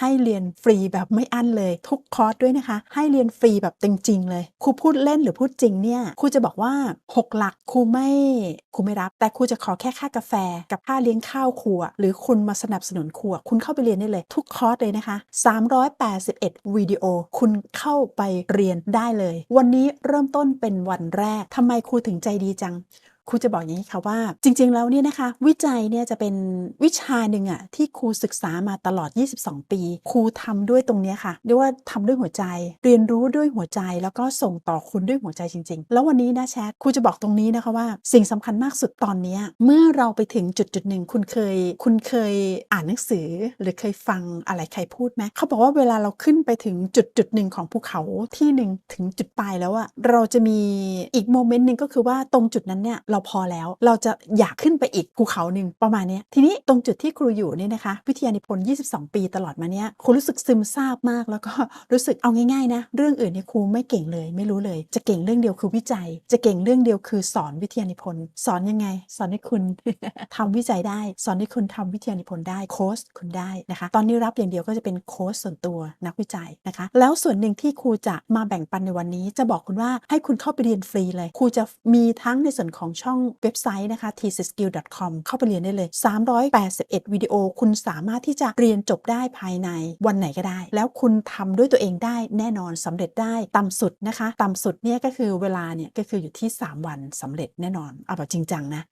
ให้เรียนฟรีแบบไม่อั้นเลย ทุกคอร์สด้วยนะคะ ให้เรียนฟรีแบบจริงๆเลยครูพูดเล่นหรือพูดจริงเนี่ยครูจะบอกว่า 6 หลักครูไม่ครูไม่รับ แต่ครูจะขอแค่ค่ากาแฟ กับค่าเลี้ยงข้าวครัว หรือคุณมาสนับสนุนครัว คุณเข้าไปเรียนได้เลย ทุกคอร์สเลยนะคะ 381 วิดีโอ คุณเข้าไปเรียนได้เลย วันนี้เริ่มต้นเป็นวันแรกทำไมครูถึงใจดีจัง ครูจะบอกอย่างนี้ค่ะว่า จริง ๆ แล้วเนี่ยนะคะ วิจัยเนี่ยจะเป็นวิชาหนึ่งอะที่ครูศึกษามาตลอด 22 ปี ครูทำด้วยตรงเนี้ยค่ะเรียกว่าทำด้วยหัวใจ เรียนรู้ด้วยหัวใจแล้วก็ส่งต่อคุณด้วยหัวใจจริง ๆ แล้ววันนี้นะแชทครูจะบอกตรงนี้นะคะว่า สิ่งสำคัญมากสุดตอนเนี้ยเมื่อเราไปถึงจุดจุดหนึ่งคุณเคย คุณเคยอ่านหนังสือ หรือเคยฟังอะไรใครพูดไหมเขาบอกว่าเวลาเราขึ้นไปถึงจุดจุดหนึ่งของภูเขาที่หนึ่งถึงจุดปลายแล้วอะเราจะมีอีกโมเมนต์หนึ่งก็คือว่าตรงจุดนั้นเนี่ยเราพอแล้ว เราจะอยากขึ้นไปอีกภูเขาหนึ่งประมาณนี้ทีนี้ตรงจุดที่ครูอยู่เนี่ยนะคะ วิทยานิพนธ์ 22 ปีตลอดมาเนี้ยครูรู้สึกซึมซาบมากแล้วก็รู้สึกเอาง่ายๆนะเรื่องอื่นเนี่ยครูไม่เก่งเลยไม่รู้เลย จะเก่งเรื่องเดียวคือวิจัย จะเก่งเรื่องเดียวคือสอนวิทยานิพนธ์ สอนยังไง สอนให้คุณทำวิจัยได้ สอนให้คุณทำวิทยานิพนธ์ได้โค้ชคุณได้นะคะ ตอนนี้รับอย่างเดียวก็จะเป็นโค้ชส่วนตัวนักวิจัยนะคะ แล้วส่วนหนึ่งที่ครูจะมาแบ่งปันในวันนี้ จะบอกคุณว่าให้คุณเข้าไปเรียนฟรีเลยครูจะมีทั้งในส่วนของช่องเว็บไซต์นะคะ tskill.com เข้าไปเรียนได้เลย 381 วิดีโอ คุณสามารถที่จะเรียนจบได้ภายในวันไหนก็ได้ แล้วคุณทำด้วยตัวเองได้แน่นอนสำเร็จได้ต่ำสุดนะคะ ต่ำสุดเนี่ยก็คือเวลาเนี่ยก็คืออยู่ที่ 3 วันสำเร็จแน่นอน เอาแบบจริงจังนะ